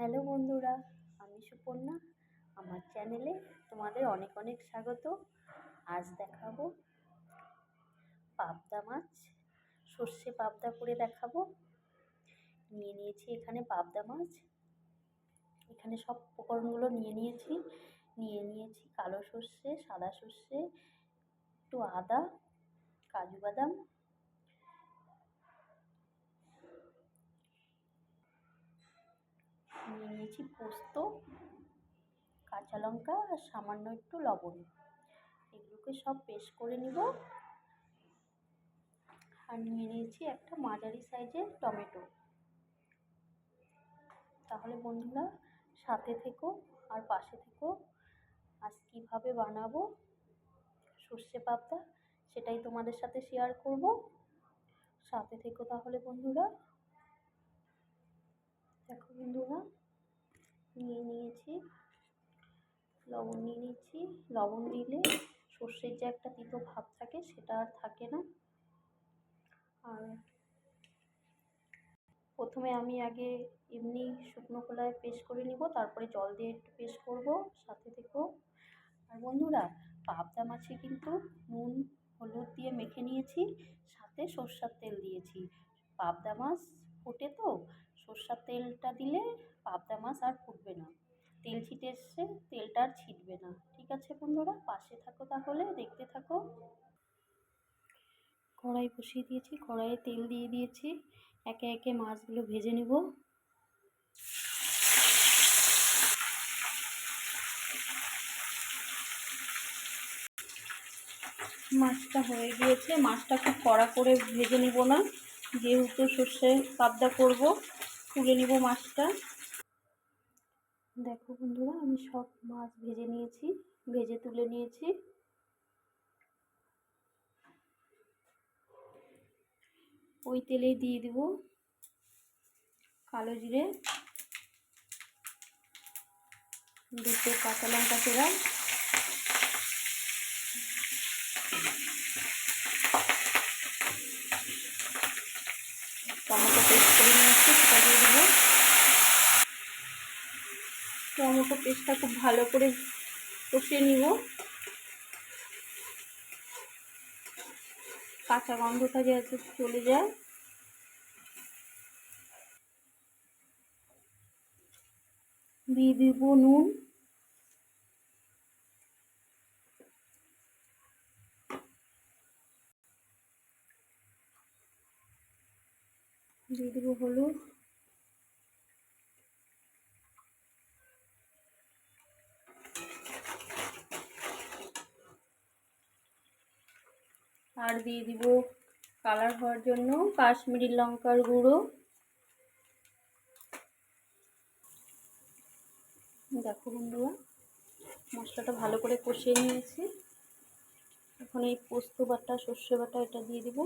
Hello বন্ধুরা, আমি সুপর্ণা। আমার চ্যানেলে তোমাদের অনেক অনেক স্বাগত। আজ দেখাবো পাবদা মাছ, সর্ষে পাবদা করে দেখাবো। নিয়ে নিয়েছি এখানে পাবদা মাছ। এখানে সব উপকরণগুলো নিয়ে নিয়েছি। নিয়ে নিয়েছি কালো সর্ষে, সাদা সর্ষে, একটু আদা, কাজু বাদাম নিয়ে নিয়েছি পোস্ত, কাঁচা লঙ্কা, আর সামান্য একটু লবণ। এগুলোকে সব পেস্ট করে নিব। আর নিয়ে নিয়েছি একটা মাঝারি সাইজের টমেটো। তাহলে বন্ধুরা, সাথে থেকো আর পাশে থেকো। আজ কীভাবে বানাবো? সর্ষে পাবদা, সেটাই তোমাদের সাথে শেয়ার করব। সাথে থেকো তাহলে বন্ধুরা। দেখো বন্ধুরা। নিয়ে নিয়েছি। লবণ নিয়ে নিচ্ছি। লবণ দিলে সর্ষের যে একটা তিতো ভাব থাকে সেটা আর থাকে না। আর প্রথমে আমি আগে এমনি শুকনো খোলায় পেস্ট করে নিব, তারপরে জল দিয়ে একটু পেস্ট করব, সাথে থেকেও আর বন্ধুরা, পাবদা মাছে কিন্তু নুন, হলুদ দিয়ে মেখে নিয়েছি, সাথে সর্ষার তেল দিয়েছি। পাবদা মাছ ফোটে তো সর্ষার তেলটা দিলে পাবদা মাছ আর ফুটবে না। তেল ছিটে এসছে, তেলটা আর ছিটবে না। ঠিক আছে বন্ধুরা, পাশে থাকো তাহলে, দেখতে থাকো। কড়াই বসিয়ে দিয়েছি, কড়াইয়ে তেল দিয়ে দিয়েছি। একে একে মাছগুলো ভেজে নেব। মাছটা হয়ে গিয়েছে, মাছটা খুব কড়া করে ভেজে নিব না। যেহেতু সর্ষে পাবদা করব তুলে নিব মাছটা। দেখো বন্ধুরা, আমি সব মাছ ভেজে নিয়েছি, ভেজে তুলে নিয়েছি। ওই তেলেই দিয়ে দিব কালো জিরে, দুটো কাঁচা লঙ্কা চেরা টমেটো পেস্ট নিয়েছি সেটা দিয়ে দেবো টমেটো পেস্টটা খুব ভালো করে কষিয়ে নিব। কাঁচা গন্ধটা যাতে চলে যায়। দিয়ে দিব নুন। দিয়ে দেবো হলুদ। আর দিয়ে দিব কালার হওয়ার জন্য কাশ্মীরি লঙ্কার গুঁড়ো। দেখো বন্ধুরা, মশলাটা ভালো করে কষিয়ে নিয়েছি। এখন এই পোস্ত বাটা, সর্ষে বাটা এটা দিয়ে দিব।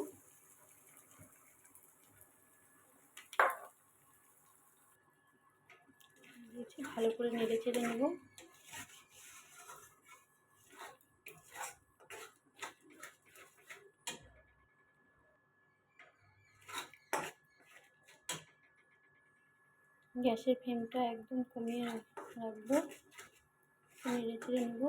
ভালো করে নেড়ে চেড়ে নেব। গ্যাসের ফ্লেমটা একদম কমিয়ে রাখব। নেড়ে চেড়ে নেব।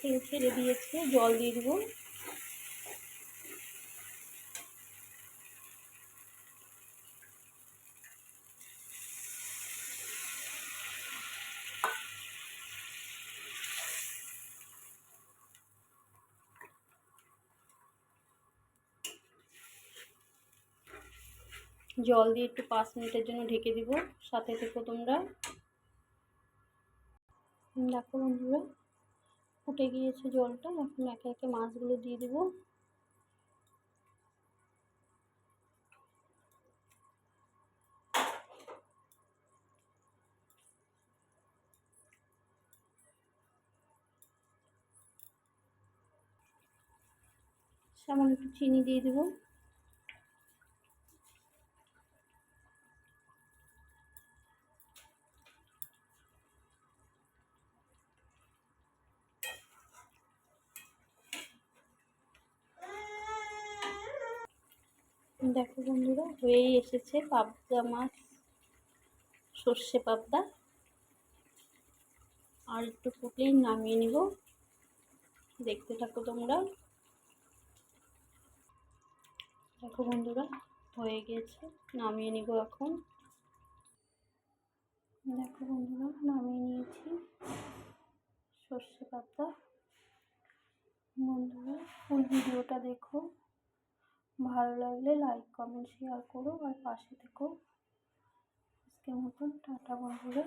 তেল ছেড়ে দিয়েছে, জল দিয়ে দেবো। জল দিয়ে একটু পাঁচ মিনিটের জন্য ঢেকে দিব, সাথে থেকো তোমরা। দেখো বন্ধুরা। ফুটে গিয়েছে জলটা এখন একে একে মাছগুলো দিয়ে দেবো। সামান্য একটু চিনি দিয়ে দেবো। দেখো বন্ধুরা, হয়েই এসেছে পাবদা মাছ, সর্ষে পাবদা। আর একটু ফুটলেই নামিয়ে নিব। দেখতে থাকো তোমরা। দেখো বন্ধুরা, হয়ে গেছে, নামিয়ে নিব এখন। দেখো বন্ধুরা, নামিয়ে নিয়েছি সর্ষে পাবদা। বন্ধুরা, ফুল ভিডিওটা দেখো। ভালো লাগলে লাইক কমেন্ট শেয়ার করো আর পাশে থেকো। আজকের মতন টাটা বন্ধুরা।